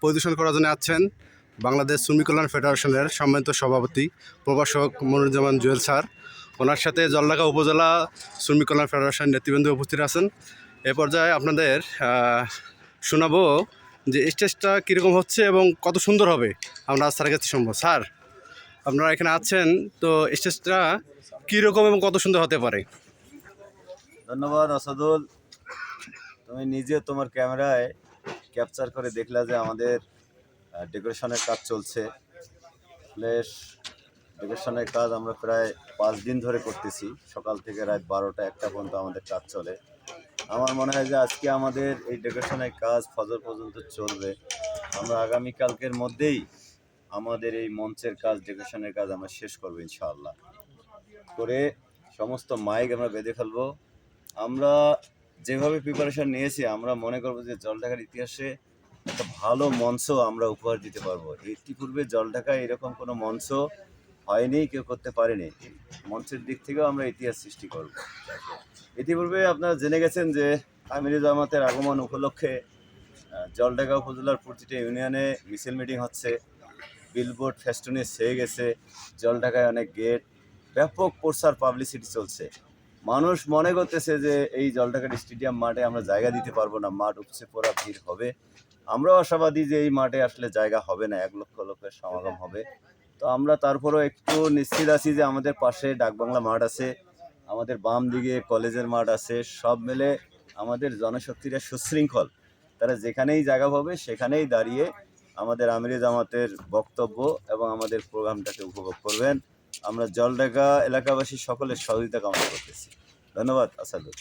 পরিদর্শন করার জন্য আছেন বাংলাদেশ শ্রমিক কল্যাণ ফেডারেশনের সম্মানিত সভাপতি প্রভাষক মনিরুজ্জামান জুয়েল স্যার। ওনার সাথে জলঢাকা উপজেলা শ্রমিক কল্যাণ ফেডারেশন নেতৃবৃন্দ উপস্থিত আছেন। এ পর্যায়ে আপনাদের শোনাবো যে স্টেজটা কীরকম হচ্ছে এবং কত সুন্দর হবে। আমরা স্যারের কাছে শুনব। স্যার, আপনারা এখানে আছেন, তো স্টেজটা কীরকম এবং কত সুন্দর হতে পারে? ধন্যবাদ, আসাদুল। তুমি নিজে তোমার ক্যামেরায় ক্যাপচার করে দেখলা যে আমাদের ডেকোরেশনের কাজ চলছে। ফ্লেশ ডেকোরেশনের কাজ আমরা প্রায় পাঁচ দিন ধরে করতেছি। সকাল থেকে রাত বারোটা একটা পর্যন্ত আমাদের কাজ চলে। আমার মনে হয় যে আজকে আমাদের এই ডেকোরেশনের কাজ ফজর পর্যন্ত চলবে। আমরা আগামীকালকের মধ্যেই আমাদের এই মঞ্চের কাজ, ডেকোরেশনের কাজ আমরা শেষ করব ইনশাআল্লাহ। করে সমস্ত মাইক আমরা বেঁধে ফেলব। আমরা যেভাবে প্রিপারেশন নিয়েছি, আমরা মনে করব যে জলঢাকার ইতিহাসে একটা ভালো মঞ্চ আমরা উপহার দিতে পারব। ইতিপূর্বে জলঢাকায় এরকম কোনো মঞ্চ হয়নি, কেউ করতে পারেনি। মঞ্চের দিক থেকেও আমরা ইতিহাস সৃষ্টি করব। ইতিপূর্বে আপনারা জেনে গেছেন যে আমির জামাতের আগমন উপলক্ষে জলঢাকা উপজেলার প্রতিটা ইউনিয়নে মিছিল মিটিং হচ্ছে। বিলবোর্ড ফেস্টুনে সেয়ে গেছে জলঢাকায় অনেক গেট ব্যাপক প্রচার পাবলিসিটি চলছে। মানুষ মনে করতেছে যে এই জলঢাকা স্টেডিয়াম মাঠে আমরা জায়গা দিতে পারব না, মাঠ উপচে পড়া ভিড় হবে। আমরাও আশাবাদী যে এই মাঠে আসলে জায়গা হবে না, এক লক্ষ লোকের সমাগম হবে। তো আমরা তারপরেও একটু নিশ্চিত আছি যে আমাদের পাশে ডাকবাংলা মাঠ আছে, আমাদের বাম দিকে কলেজের মাঠ আছে, সব মিলে আমাদের জনশক্তিরা সুশৃঙ্খল। তারা যেখানেই জায়গা পাবে, সেখানেই দাঁড়িয়ে আমাদের আমিরে জামাতের বক্তব্য এবং আমাদের প্রোগ্রামটাকে উপভোগ করবেন। আমরা জলডাকা এলাকাবাসী সকলের সহযোগিতা কামনা করতেছি। ধন্যবাদ আসাদুল।